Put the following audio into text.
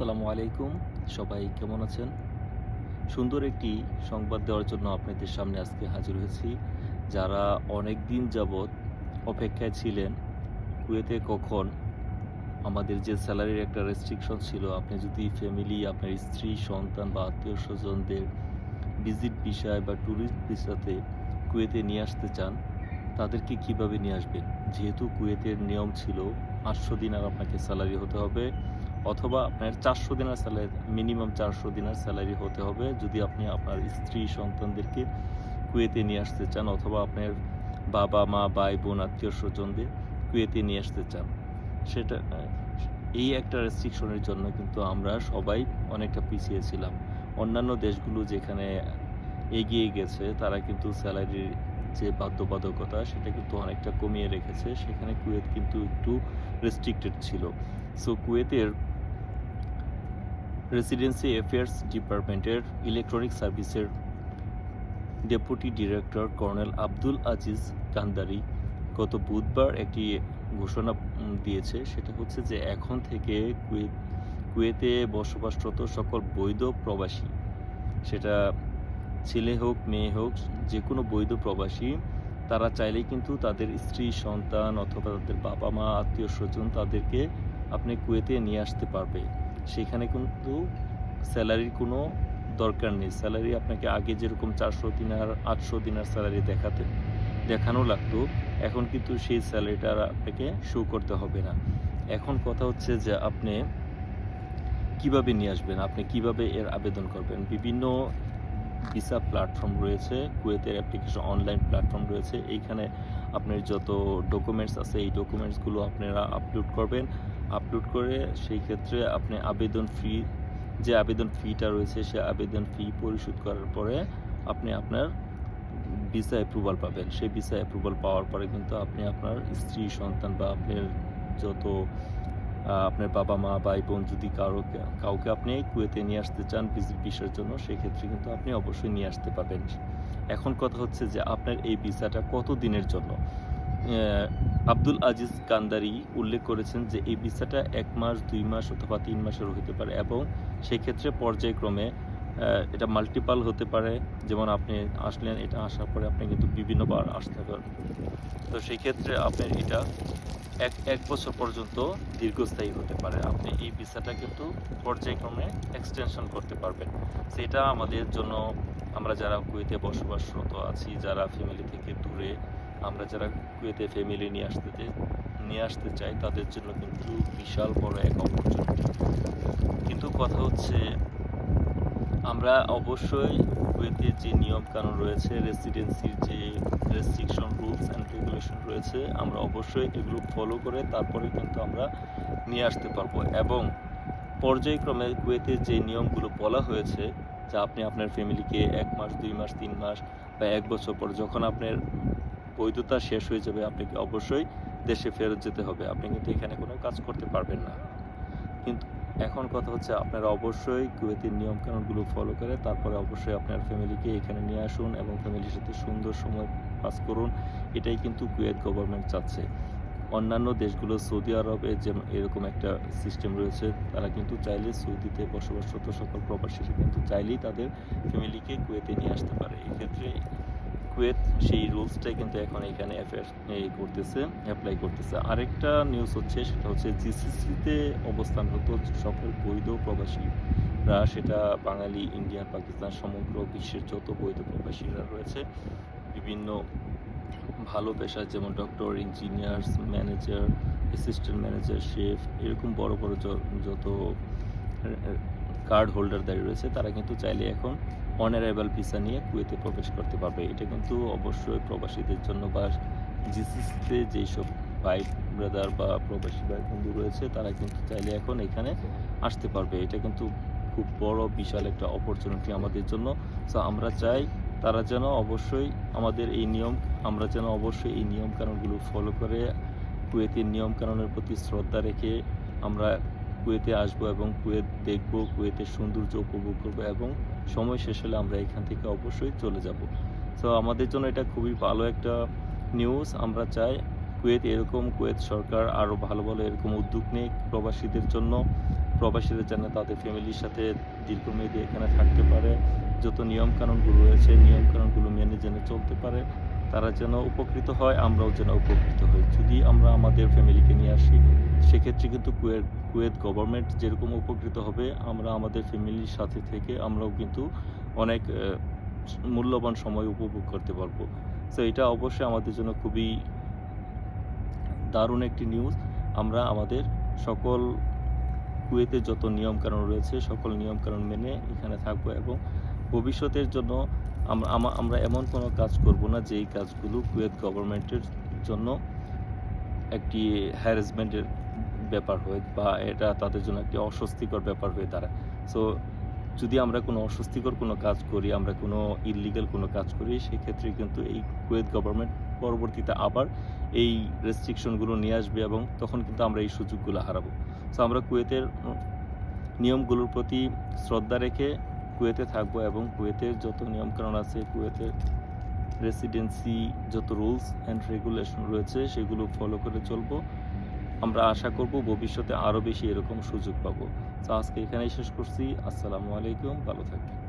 আসসালামু আলাইকুম। সবাই কেমন আছেন? সুন্দর একটি সংবাদ দেওয়ার জন্য আপনাদের সামনে আজকে হাজির হয়েছি। যারা অনেক দিন যাবৎ অপেক্ষায় ছিলেন, কুয়েতে কখন আমাদের যে স্যালারির একটা রেস্ট্রিকশন ছিল, আপনি যদি ফ্যামিলি আপনার স্ত্রী, সন্তান বা আত্মীয় স্বজনদের ভিজিট বিষয় বা ট্যুরিস্ট ভিসাতে কুয়েতে নিয়ে আসতে চান, তাদেরকে কীভাবে নিয়ে আসবেন? যেহেতু কুয়েতের নিয়ম ছিল, আটশো দিন আর আপনাকে স্যালারি হতে হবে। অথবা আপনার চারশো দিনের স্যালারি মিনিমাম চারশো দিনের স্যালারি হতে হবে যদি আপনি আপনার স্ত্রী, সন্তানদেরকে কুয়েতে নিয়ে আসতে চান অথবা আপনার বাবা, মা, ভাই, বোন, আত্মীয় স্বজনদের কুয়েতে নিয়ে আসতে চান। সেটা, এই একটা রেস্ট্রিকশনের জন্য কিন্তু আমরা সবাই অনেকটা পিছিয়ে ছিলাম। অন্যান্য দেশগুলো যেখানে এগিয়ে গেছে, তারা কিন্তু স্যালারির যে বাধ্যবাধকতা, সেটা কিন্তু অনেকটা কমিয়ে রেখেছে। সেখানে কুয়েত কিন্তু একটু রেস্ট্রিক্টেড ছিল। সো কুয়েতের রেসিডেন্সি অ্যাফেয়ার্স ডিপার্টমেন্টের ইলেকট্রনিক সার্ভিসের deputy director colonel Abdul Aziz Kandari গত বুধবার একটি ঘোষণা দিয়েছে। সেটা হচ্ছে যে এখন থেকে কুয়েত কুয়েতে বসবাসরত সকল বৈধ প্রবাসী, সেটা ছেলে হোক, মেয়ে হোক যে কোনো বৈধ প্রবাসী, তারা চাইলেই কিন্তু তাদের স্ত্রী, সন্তান অথবা তাদের বাবা মা আত্মীয় স্বজন তাদেরকে আপনি কুয়েতে নিয়ে আসতে পারবে। সেখানে কিন্তু স্যালারির কোনো দরকার নেই। স্যালারি আপনাকে আগে যেরকম চারশো দিনার, আটশো দিনার স্যালারি দেখাতে, দেখানো লাগতো, এখন কিন্তু সেই স্যালারিটা আপনাকে শো করতে হবে না। এখন কথা হচ্ছে যে আপনি কীভাবে নিয়ে আসবেন? আপনি কীভাবে এর আবেদন করবেন? বিভিন্ন ভিসা প্ল্যাটফর্ম রয়েছে, কুয়েতের অ্যাপ্লিকেশন অনলাইন প্ল্যাটফর্ম রয়েছে, এইখানে আপনার যত ডকুমেন্টস আছে, এই ডকুমেন্টসগুলো আপনারা আপলোড করবেন। আপলোড করে সেই ক্ষেত্রে আপনি আবেদন ফি যে আবেদন ফিটা রয়েছে সে আবেদন ফি পরিশোধ করার পরে আপনি আপনার ভিসা অ্যাপ্রুভাল পাবেন। সেই ভিসা অ্যাপ্রুভাল পাওয়ার পরে কিন্তু আপনি আপনার স্ত্রী, সন্তান বা আপনার যত আপনার বাবা মা ভাই বোন যদি কারও কাউকে আপনি কুয়েতে নিয়ে আসতে চান ভিসার জন্য সেক্ষেত্রে কিন্তু আপনি অবশ্যই নিয়ে আসতে পারবেন। এখন কথা হচ্ছে যে আপনার এই ভিসাটা কত দিনের জন্য আব্দুল আজিজ কান্দারি উল্লেখ করেছেন যে এই ভিসাটা এক মাস, দুই মাস অথবা তিন মাসেরও হতে পারে এবং সেক্ষেত্রে পর্যায়ক্রমে এটা মাল্টিপাল হতে পারে। যেমন আপনি আসলেন, এটা আসার পরে আপনি কিন্তু বিভিন্নবার আসতে পারবেন। তো সেই ক্ষেত্রে আপনার এটা এক এক বছর পর্যন্ত দীর্ঘস্থায়ী হতে পারে। আপনি এই ভিসাটা কিন্তু পর্যায়ক্রমে এক্সটেনশন করতে পারবেন। সেটা আমাদের জন্য, আমরা যারা কুয়েতে বসবাসরত আছি, যারা ফ্যামিলি থেকে দূরে আমরা যারা কুয়েতে ফ্যামিলি নিয়ে আসতে নিয়ে আসতে চাই, তাদের জন্য কিন্তু বিশাল বড় এক অপরচুনিটি কিন্তু কথা হচ্ছে, আমরা অবশ্যই কুয়েতে যে নিয়ম কানুন রয়েছে রেসিডেন্সির যে রেস্ট্রিকশন রুলস অ্যান্ড রেগুলেশন রয়েছে, আমরা অবশ্যই এগুলো ফলো করে তারপরে কিন্তু আমরা নিয়ে আসতে পারব। এবং পর্যায়ক্রমে কুয়েতে যে নিয়মগুলো বলা হয়েছে, যে আপনি আপনার ফ্যামিলিকে এক মাস, দুই মাস, তিন মাস বা এক বছর পর যখন আপনার বৈধতা শেষ হয়ে যাবে, আপনাকে অবশ্যই দেশে ফেরত যেতে হবে। আপনি কিন্তু এখানে কোনো কাজ করতে পারবেন না। কিন্তু এখন কথা হচ্ছে আপনারা অবশ্যই কুয়েতের নিয়মকানুনগুলো ফলো করে, তারপরে অবশ্যই আপনার ফ্যামিলিকে এখানে নিয়ে আসুন এবং ফ্যামিলির সাথে সুন্দর সময় পাস করুন। এটাই কিন্তু কুয়েত গভর্নমেন্ট চাচ্ছে। অন্যান্য দেশগুলো, সৌদি আরবে যেমন এরকম একটা সিস্টেম রয়েছে, তারা কিন্তু চাইলে সৌদিতে বসবাসরত সকল প্রবাসীরা কিন্তু চাইলেই তাদের ফ্যামিলিকে কুয়েতে নিয়ে আসতে পারে। এক্ষেত্রে কুয়েত সেই রুলসটাই কিন্তু এখন এখানে করতেছে অ্যাপ্লাই করতেছে। আরেকটা নিউজ হচ্ছে, সেটা হচ্ছে জিসিসিতে অবস্থানরত সকল বৈধ প্রবাসীরা, সেটা বাঙালি, ইন্ডিয়ান, পাকিস্তান, সমগ্র বিশ্বের যত বৈধ প্রবাসীরা রয়েছে, বিভিন্ন ভালো পেশা যেমন doctor engineers manager assistant manager chef এরকম বড় বড় যত কার্ড হোল্ডার দাঁড়িয়ে রয়েছে, তারা কিন্তু চাইলে এখন অনারেবল ভিসা নিয়ে কুয়েতে প্রবেশ করতে পারবে। এটা কিন্তু অবশ্যই প্রবাসীদের জন্য বা জিসিসিতে যেসব ভাই ব্রাদার বা প্রবাসী ভাই, বন্ধু রয়েছে, তারা কিন্তু চাইলে এখন এখানে আসতে পারবে। এটা কিন্তু খুব বড়, বিশাল একটা অপরচুনিটি আমাদের জন্য। সো আমরা চাই তারা যেন অবশ্যই আমাদের এই নিয়ম, আমরা যেন অবশ্যই এই নিয়ম কানুনগুলো ফলো করে, কুয়েতের নিয়ম কানুনের প্রতি শ্রদ্ধা রেখে আমরা কুয়েতে আসব এবং কুয়েত দেখব, কুয়েতের সৌন্দর্য উপভোগ করব এবং সময় শেষ হলে আমরা এখান থেকে অবশ্যই চলে যাব। তো আমাদের জন্য এটা খুবই ভালো একটা নিউজ আমরা চাই কুয়েত এরকম, কুয়েত সরকার আরও ভালো ভালো এরকম উদ্যোগ নিয়ে প্রবাসীদের জন্য, প্রবাসীরা যেন তাদের ফ্যামিলির সাথে দীর্ঘমেয়াদী এখানে থাকতে পারে, যত নিয়মকানুনগুলো রয়েছে, নিয়মকানুনগুলো মেনে যেন চলতে পারে। তারা যেন উপকৃত হয়, আমরাও যেন উপকৃত হই। যদি আমরা আমাদের ফ্যামিলিকে নিয়ে আসি, সেক্ষেত্রে কিন্তু কুয়েত কুয়েত গভর্নমেন্ট যেরকম উপকৃত হবে, আমরা আমাদের ফ্যামিলির সাথে থেকে আমরাও কিন্তু অনেক মূল্যবান সময় উপভোগ করতে পারব। তো এটা অবশ্যই আমাদের জন্য খুবই দারুণ একটি নিউজ আমরা আমাদের সকল কুয়েতে যত নিয়মকানুন রয়েছে, সকল নিয়মকানুন মেনে এখানে থাকব এবং ভবিষ্যতের জন্য আমরা আমা- আমরা এমন কোনো কাজ করব না যেই কাজগুলো কুয়েত গভর্নমেন্টের জন্য একটি হ্যারাসমেন্টের ব্যাপার হয়, বা এটা তাদের জন্য একটি অস্বস্তিকর ব্যাপার হয়ে দাঁড়ায়। সো যদি আমরা কোনো অস্বস্তিকর কোনো কাজ করি, আমরা কোনো ইললিগাল কোনো কাজ করি, সেক্ষেত্রে কিন্তু এই কুয়েত গভর্নমেন্ট পরবর্তীতে আবার এই রেস্ট্রিকশনগুলো নিয়ে আসবে এবং তখন কিন্তু আমরা এই সুযোগগুলো হারাবো। সো আমরা কুয়েতের নিয়মগুলোর প্রতি শ্রদ্ধা রেখে কুয়েতে থাকব এবং কুয়েতের যত নিয়মকানুন আছে কুয়েতের রেসিডেন্সি যত রুলস অ্যান্ড রেগুলেশন রয়েছে, সেগুলো ফলো করে চলবো। আমরা আশা করব ভবিষ্যতে আরও বেশি এরকম সুযোগ পাবো। তো আজকে এখানেই শেষ করছি। আসসালামু আলাইকুম। ভালো থাকবেন।